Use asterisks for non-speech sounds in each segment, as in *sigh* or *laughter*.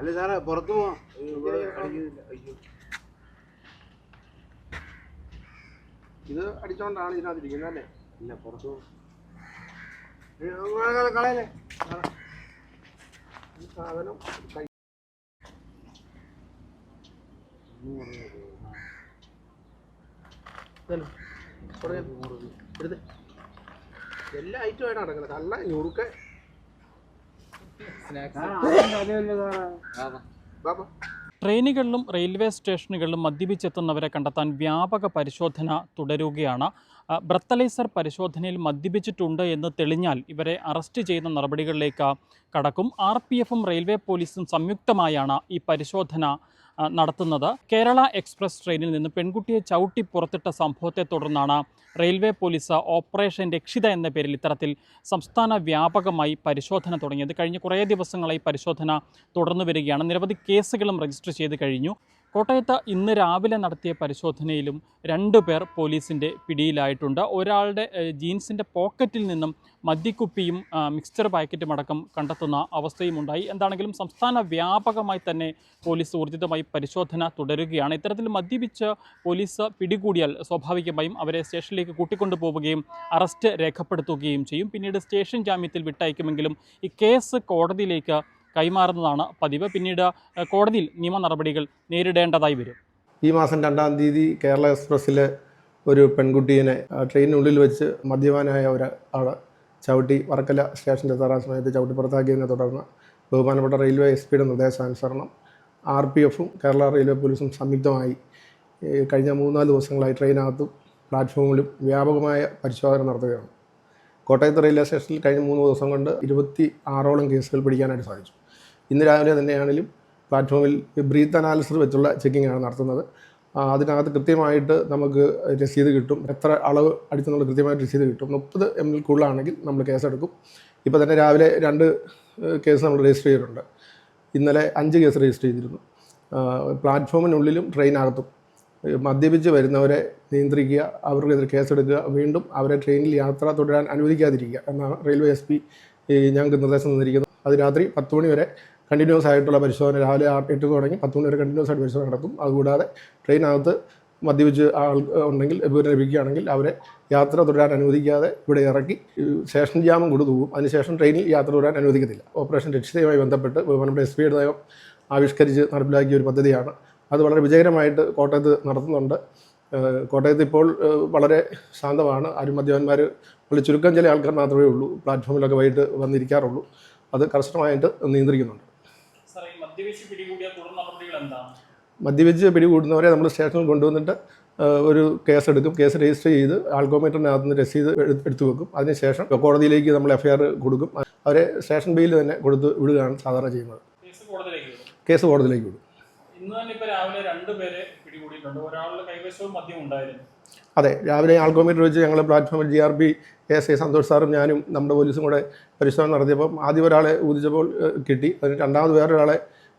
അല്ല സാറേ പുറത്തു പോവാം. ഇത് അടിച്ചോണ്ടാണ് ഇതിനകത്തിരിക്കുന്നത് അല്ലേ? ഇല്ല പുറത്തു കളയല്ലേ സാധനം. എല്ലാ ഐറ്റമായിട്ടാണ് നടക്കുന്നത് കള്ള ഞുറുക്ക. *laughs* ട്രെയിനുകളിലും റെയിൽവേ സ്റ്റേഷനുകളിലും മദ്യപിച്ചെത്തുന്നവരെ കണ്ടെത്താൻ വ്യാപക പരിശോധന തുടരുകയാണ്. ബ്രത്തലൈസർ പരിശോധനയിൽ മദ്യപിച്ചിട്ടുണ്ട് എന്ന് തെളിഞ്ഞാൽ ഇവരെ അറസ്റ്റ് ചെയ്യുന്ന നടപടികളിലേക്ക് കടക്കും. ആർ പി എഫും റെയിൽവേ പോലീസും സംയുക്തമായാണ് ഈ പരിശോധന നടത്തുന്നത്. കേരള എക്സ്പ്രസ് ട്രെയിനിൽ നിന്ന് പെൺകുട്ടിയെ ചവിട്ടി പുറത്തിട്ട സംഭവത്തെ തുടർന്നാണ് റെയിൽവേ പോലീസ് ഓപ്പറേഷൻ രക്ഷിത എന്ന പേരിൽ ഇത്തരത്തിൽ സംസ്ഥാന വ്യാപകമായി പരിശോധന തുടങ്ങിയത്. കഴിഞ്ഞ കുറേ ദിവസങ്ങളായി പരിശോധന തുടർന്നു വരികയാണ്. നിരവധി കേസുകളും രജിസ്റ്റർ ചെയ്ത് കഴിഞ്ഞു. കോട്ടയത്ത് ഇന്ന് രാവിലെ നടത്തിയ പരിശോധനയിലും രണ്ടു പേർ പോലീസിന്റെ പിടിയിലായിട്ടുണ്ട്. ഒരാളുടെ ജീൻസിന്റെ പോക്കറ്റിൽ നിന്നും മദ്യക്കുപ്പിയും മിക്സ്ചർ പാക്കറ്റും അടക്കം കണ്ടെത്തുന്ന അവസ്ഥയും ഉണ്ടായി എന്താണെങ്കിലും സംസ്ഥാന വ്യാപകമായി തന്നെ പോലീസ് ഊർജിതമായി പരിശോധന തുടരുകയാണ്. ഇത്തരത്തിൽ മദ്യപിച്ച് പോലീസ് പിടികൂടിയാൽ സ്വാഭാവികമായും അവരെ സ്റ്റേഷനിലേക്ക് കൂട്ടിക്കൊണ്ടുപോവുകയും അറസ്റ്റ് രേഖപ്പെടുത്തുകയും ചെയ്യും. പിന്നീട് സ്റ്റേഷൻ ജാമ്യത്തിൽ വിട്ടയക്കുമെങ്കിലും ഈ കേസ് കോടതിയിലേക്ക് കൈമാറുന്നതാണ് പതിവ്. പിന്നീട് കോടതിയിൽ നിയമ നടപടികൾ നേരിടേണ്ടതായി വരും. ഈ മാസം രണ്ടാം തീയതി കേരള എക്സ്പ്രസ്സിലെ ഒരു പെൺകുട്ടീനെ ട്രെയിനിനുള്ളിൽ വെച്ച് മദ്യപാനായ ഒരാൾ ചവിട്ടി വർക്കല സ്റ്റേഷന്റെ എത്താറാൻ സമയത്ത് ചവിട്ടി പുറത്താക്കിയതിനെ തുടർന്ന് ബഹുമാനപ്പെട്ട റെയിൽവേ എസ് പിയുടെ നിർദ്ദേശാനുസരണം ആർ പി എഫും കേരള റെയിൽവേ പോലീസും സംയുക്തമായി കഴിഞ്ഞ മൂന്നാൽ ദിവസങ്ങളായി ട്രെയിനകത്തും പ്ലാറ്റ്ഫോമിലും വ്യാപകമായ പരിശോധന നടത്തുകയാണ്. കോട്ടയത്ത് റെയിൽവേ സ്റ്റേഷനിൽ കഴിഞ്ഞ മൂന്ന് ദിവസം കൊണ്ട് ഇരുപത്തി ആറോളം കേസുകൾ പിടിക്കാനായിട്ട് സാധിച്ചു. ഇന്ന് രാവിലെ തന്നെയാണെങ്കിലും പ്ലാറ്റ്ഫോമിൽ ബ്രീത്ത് അനാലിസിസ് വെച്ചുള്ള ചെക്കിംഗ് ആണ് നടത്തുന്നത് അതിനകത്ത് കൃത്യമായിട്ട് നമുക്ക് രസീത് കിട്ടും. എത്ര അളവ് അടിച്ചെന്നുള്ള കൃത്യമായിട്ട് രസീത് കിട്ടും. മുപ്പത് എം എൽ കൂടുതലാണെങ്കിൽ നമ്മൾ കേസെടുക്കും. ഇപ്പോൾ തന്നെ രാവിലെ രണ്ട് കേസ് നമ്മൾ രജിസ്റ്റർ ചെയ്തിട്ടുണ്ട്. ഇന്നലെ അഞ്ച് കേസ് രജിസ്റ്റർ ചെയ്തിരുന്നു. പ്ലാറ്റ്ഫോമിനുള്ളിലും ട്രെയിനകത്തും. മദ്യപിച്ച് വരുന്നവരെ നിയന്ത്രിക്കുക അവർക്കെതിരെ കേസെടുക്കുക വീണ്ടും അവരെ ട്രെയിനിൽ യാത്ര തുടരാൻ അനുവദിക്കാതിരിക്കുക എന്നാണ് റെയിൽവേ എസ് പി ഞങ്ങൾക്ക് നിർദ്ദേശം തന്നിരിക്കുന്നത്. അത് രാത്രി പത്ത് മണി വരെ കണ്ടിന്യൂസ് ആയിട്ടുള്ള പരിശോധന രാവിലെ എട്ട് തുടങ്ങി പത്ത് മണി വരെ കണ്ടിന്യൂസ് ആയിട്ട് പരിശോധന നടക്കും. അതുകൂടാതെ ട്രെയിനകത്ത് മദ്യപിച്ച് ആൾ ഉണ്ടെങ്കിൽ വിവരം ലഭിക്കുകയാണെങ്കിൽ അവരെ യാത്ര തുടരാൻ അനുവദിക്കാതെ ഇവിടെ ഇറക്കി സ്റ്റേഷൻ ജാമം കൊടുത്തു അതിനുശേഷം ട്രെയിനിൽ യാത്ര തുടരാൻ അനുവദിക്കത്തില്ല. ഓപ്പറേഷൻ രക്ഷിതയുമായി ബന്ധപ്പെട്ട് ബഹുമാനപ്പെട്ട എസ് പിയുടെ നയം ആവിഷ്കരിച്ച് നടപ്പിലാക്കിയ ഒരു പദ്ധതിയാണ് അത് വളരെ വിജയകരമായിട്ട് കോട്ടയത്ത് നടത്തുന്നുണ്ട്. കോട്ടയത്ത് ഇപ്പോൾ വളരെ ശാന്തമാണ്. ആരും മദ്യപന്മാർ വളരെ ചുരുക്കം ചില ആൾക്കാർ മാത്രമേ ഉള്ളൂ. പ്ലാറ്റ്ഫോമിലൊക്കെ വൈകിട്ട് വന്നിരിക്കാറുള്ളൂ. അത് കർശനമായിട്ട് നിയന്ത്രിക്കുന്നുണ്ട്. മദ്യപിച്ച് പിടികൂടുന്നവരെ നമ്മൾ സ്റ്റേഷനിൽ കൊണ്ടുവന്നിട്ട് ഒരു കേസ് എടുക്കും കേസ് രജിസ്റ്റർ ചെയ്ത് ആൾക്കോമീറ്ററിനകത്ത് നിന്ന് രസീത് എടു- എടുത്തു വെക്കും. അതിനുശേഷം കോടതിയിലേക്ക് നമ്മൾ എഫ്ഐആർ കൊടുക്കും. അവരെ സ്റ്റേഷൻ ബെയിൽ തന്നെ കൊടുത്ത് വിടുകയാണ് സാധാരണ ചെയ്യുന്നത്. കേസ് കോടതിയിലേക്ക് വിടും. ഇന്ന് തന്നെ ഇപ്പോൾ രാവിലെ രണ്ട് പേരെ പിടികൂടിയിട്ടുണ്ട്. ഒരാളുടെ കൈവശവും മദ്യം ഉണ്ടായിരുന്നു. അതെ രാവിലെ ആൾക്കോമീറ്റർ വെച്ച് ഞങ്ങൾ പ്ലാറ്റ്ഫോമിൽ G R B S I Santhosh സാറും ഞാനും നമ്മുടെ പോലീസും കൂടെ പരിശോധന നടത്തിയപ്പോൾ ആദ്യം ഒരാളെ ഊതിച്ചപ്പോൾ കിട്ടി. അതിന് രണ്ടാമത് വേറൊരാളെ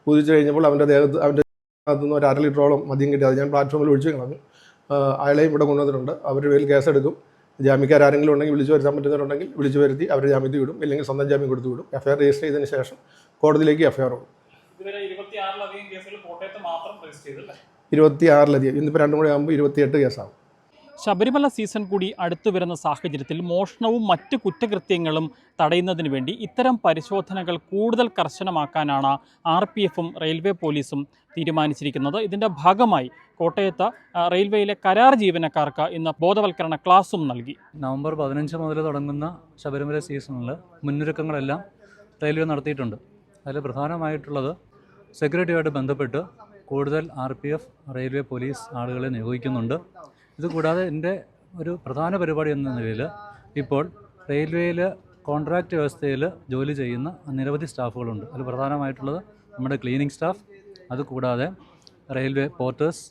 ഊതിച്ച് കഴിഞ്ഞപ്പോൾ അവന്റെ ദേഹത്ത് അവന്റെ നിന്ന് ഒരു അര ലിറ്ററോളം മദ്യം കിട്ടി. അത് ഞാൻ പ്ലാറ്റ്ഫോമിൽ ഒഴിച്ച് കളഞ്ഞു. അയാളെയും ഇവിടെ കൊണ്ടുവന്നിട്ടുണ്ട്. അവരുടെ പേരിൽ കേസെടുക്കും. ജാമ്യക്കാരെങ്കിലും ഉണ്ടെങ്കിൽ വിളിച്ചു വരുത്താൻ പറ്റുന്നവരുണ്ടെങ്കിൽ വിളിച്ചു വരുത്തി അവരെ ജാമ്യത്തിൽ വിടും. ഇല്ലെങ്കിൽ സ്വന്തം ജാമ്യം കൊടുത്തു വിടും. എഫ്ഐആർ രജിസ്റ്റർ ചെയ്തതിന് ശേഷം കോടതിയിലേക്ക് എഫ്ഐആർ കൊടുക്കും ഇതുവരെ ഇരുപത്തിയാറിലധികം കേസുകൾ കോട്ടയത്ത് മാത്രം രജിസ്റ്റർ ചെയ്തല്ലേ ഇരുപത്തി ആറിലധികം ഇന്നിപ്പോൾ രണ്ടും കൂടെ ആകുമ്പോൾ ഇരുപത്തിയെട്ട് കേസാകും ശബരിമല സീസൺ കൂടി അടുത്തു വരുന്ന സാഹചര്യത്തിൽ മോഷണവും മറ്റ് കുറ്റകൃത്യങ്ങളും തടയുന്നതിന് വേണ്ടി ഇത്തരം പരിശോധനകൾ കൂടുതൽ കർശനമാക്കാനാണ് ആർ പി എഫും റെയിൽവേ പോലീസും തീരുമാനിച്ചിരിക്കുന്നത്. ഇതിന്റെ ഭാഗമായി കോട്ടയത്ത് റെയിൽവേയിലെ കരാർ ജീവനക്കാർക്ക് ഇന്ന് ബോധവൽക്കരണ ക്ലാസും നൽകി. നവംബർ പതിനഞ്ച് മുതൽ തുടങ്ങുന്ന ശബരിമല സീസണിൽ മുന്നൊരുക്കങ്ങളെല്ലാം റെയിൽവേ നടത്തിയിട്ടുണ്ട്. അതിൽ പ്രധാനമായിട്ടുള്ളത് സെക്യൂരിറ്റിയുമായിട്ട് ബന്ധപ്പെട്ട് കൂടുതൽ R P F railway police ആളുകളെ നിയോഗിക്കുന്നുണ്ട്. ഇതുകൂടാതെ എന്റെ ഒരു പ്രധാന പരിപാടി എന്ന നിലയിൽ ഇപ്പോൾ റെയിൽവേയിൽ കോൺട്രാക്റ്റ് വ്യവസ്ഥയിൽ ജോലി ചെയ്യുന്ന നിരവധി സ്റ്റാഫുകളുണ്ട്. അതിൽ പ്രധാനമായിട്ടുള്ളത് നമ്മുടെ ക്ലീനിങ് സ്റ്റാഫ് അതുകൂടാതെ റെയിൽവേ പോർട്ടേഴ്സ്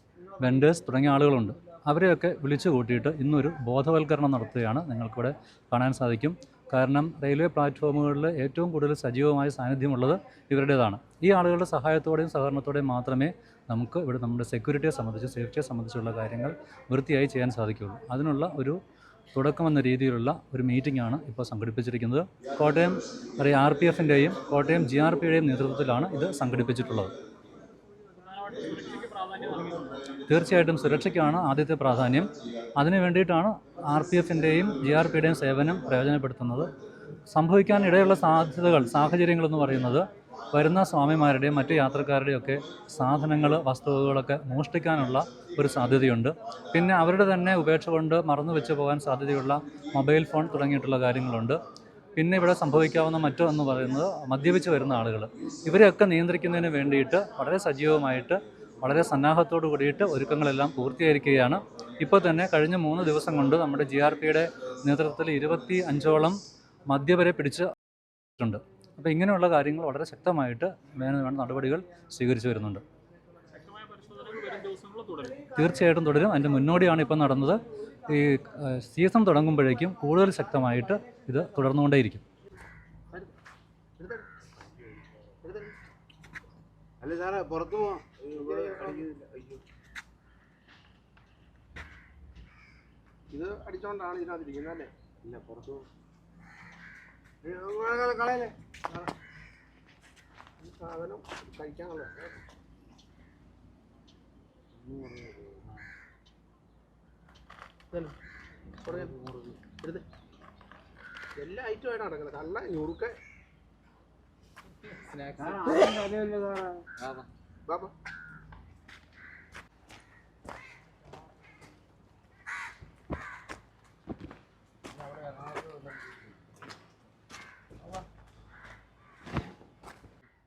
വെൻഡേഴ്സ് തുടങ്ങിയ ആളുകളുണ്ട്. അവരെയൊക്കെ വിളിച്ചു കൂട്ടിയിട്ട് ഇന്നൊരു ബോധവൽക്കരണം നടത്തുകയാണ് നിങ്ങൾക്കിവിടെ കാണാൻ സാധിക്കും. കാരണം റെയിൽവേ പ്ലാറ്റ്ഫോമുകളിൽ ഏറ്റവും കൂടുതൽ സജീവമായ സാന്നിധ്യമുള്ളത് ഇവരുടേതാണ്. ഈ ആളുകളുടെ സഹായത്തോടെയും സഹകരണത്തോടെയും മാത്രമേ നമുക്ക് ഇവിടെ നമ്മുടെ സെക്യൂരിറ്റിയെ സംബന്ധിച്ച് സേഫ്റ്റിയെ സംബന്ധിച്ചുള്ള കാര്യങ്ങൾ വൃത്തിയായി ചെയ്യാൻ സാധിക്കുകയുള്ളൂ. അതിനുള്ള ഒരു തുടക്കമെന്ന രീതിയിലുള്ള ഒരു മീറ്റിംഗ് ആണ് ഇപ്പോൾ സംഘടിപ്പിച്ചിരിക്കുന്നത്. കോട്ടയം ആർ പി എഫിന്റെയും കോട്ടയം ജി ആർ പിയുടെയും നേതൃത്വത്തിലാണ് ഇത് സംഘടിപ്പിച്ചിട്ടുള്ളത്. തീർച്ചയായിട്ടും സുരക്ഷയ്ക്കാണ് ആദ്യത്തെ പ്രാധാന്യം. അതിനു വേണ്ടിയിട്ടാണ് ആർ പി എഫിന്റെയും ജി ആർ പിയുടെയും സേവനം പ്രയോജനപ്പെടുത്തുന്നത്. സംഭവിക്കാൻ ഇടയുള്ള സാധ്യതകൾ സാഹചര്യങ്ങളെന്ന് പറയുന്നത് വരുന്ന സ്വാമിമാരുടെയും മറ്റു യാത്രക്കാരുടെയൊക്കെ സാധനങ്ങൾ വസ്തുവകളൊക്കെ മോഷ്ടിക്കാനുള്ള ഒരു സാധ്യതയുണ്ട്. പിന്നെ അവരുടെ തന്നെ ഉപേക്ഷ കൊണ്ട് മറന്നു വെച്ച് പോകാൻ സാധ്യതയുള്ള മൊബൈൽ ഫോൺ തുടങ്ങിയിട്ടുള്ള കാര്യങ്ങളുണ്ട്. പിന്നെ ഇവിടെ സംഭവിക്കാവുന്ന മറ്റൊന്ന് പറയുന്നത് മദ്യപിച്ച് വരുന്ന ആളുകൾ ഇവരെയൊക്കെ നിയന്ത്രിക്കുന്നതിന് വേണ്ടിയിട്ട് വളരെ സജീവമായിട്ട് വളരെ സന്നാഹത്തോടു കൂടിയിട്ട് ഒരുക്കങ്ങളെല്ലാം പൂർത്തീകരിക്കുകയാണ്. ഇപ്പോൾ തന്നെ കഴിഞ്ഞ മൂന്ന് ദിവസം കൊണ്ട് നമ്മുടെ ജി ആർ പിയുടെ നേതൃത്വത്തിൽ ഇരുപത്തി അഞ്ചോളം മദ്യപരെ പിടിച്ചിട്ടുണ്ട് അപ്പോൾ ഇങ്ങനെയുള്ള കാര്യങ്ങൾ വളരെ ശക്തമായിട്ട് വേണ്ട വേണ്ട നടപടികൾ സ്വീകരിച്ചു വരുന്നുണ്ട്. തീർച്ചയായിട്ടും തുടരും. അതിന്റെ മുന്നോടിയാണ് ഇപ്പം നടന്നത്. ഈ സീസൺ തുടങ്ങുമ്പോഴേക്കും കൂടുതൽ ശക്തമായിട്ട് ഇത് തുടർന്നുകൊണ്ടേയിരിക്കും. അല്ല സാറേ പുറത്തു പോവാം. ഇവിടെ അടിക്കുന്നില്ല. അയ്യോ. ഇത് അടിച്ചോണ്ടാണ് ഇതിനകത്ത് ഇരിക്കുന്നത് അല്ലേ? ഇല്ല പുറത്തു കളയല്ലേ? സാധനം കഴിക്കാനുള്ള എല്ലാ ഐറ്റമായിട്ടാണ് നടക്കുന്നത് കള്ള ഞുറുക്ക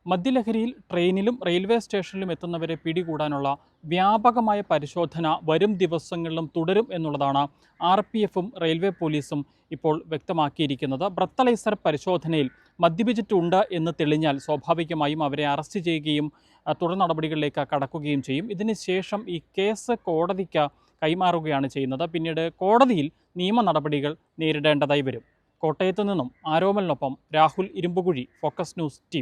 മദ്യലഹരിയിൽ ട്രെയിനിലും റെയിൽവേ സ്റ്റേഷനിലും എത്തുന്നവരെ പിടികൂടാനുള്ള വ്യാപകമായ പരിശോധന വരും ദിവസങ്ങളിലും തുടരും എന്നുള്ളതാണ് ആർ പി എഫും റെയിൽവേ പോലീസും ഇപ്പോൾ വ്യക്തമാക്കിയിരിക്കുന്നത്. ബ്രത്തലൈസർ പരിശോധനയിൽ മദ്യപിച്ചിട്ടുണ്ട് എന്ന് തെളിഞ്ഞാൽ സ്വാഭാവികമായും അവരെ അറസ്റ്റ് ചെയ്യുകയും തുടർ നടപടികളിലേക്ക് കടക്കുകയും ചെയ്യും. ഇതിന് ശേഷം ഈ കേസ് കോടതിക്ക് കൈമാറുകയാണ് ചെയ്യുന്നത്. പിന്നീട് കോടതിയിൽ നിയമ നടപടികൾ നേരിടേണ്ടതായി വരും. കോട്ടയത്തു നിന്നും ആരോമലിനൊപ്പം Rahul Irumbukuzhi focus news T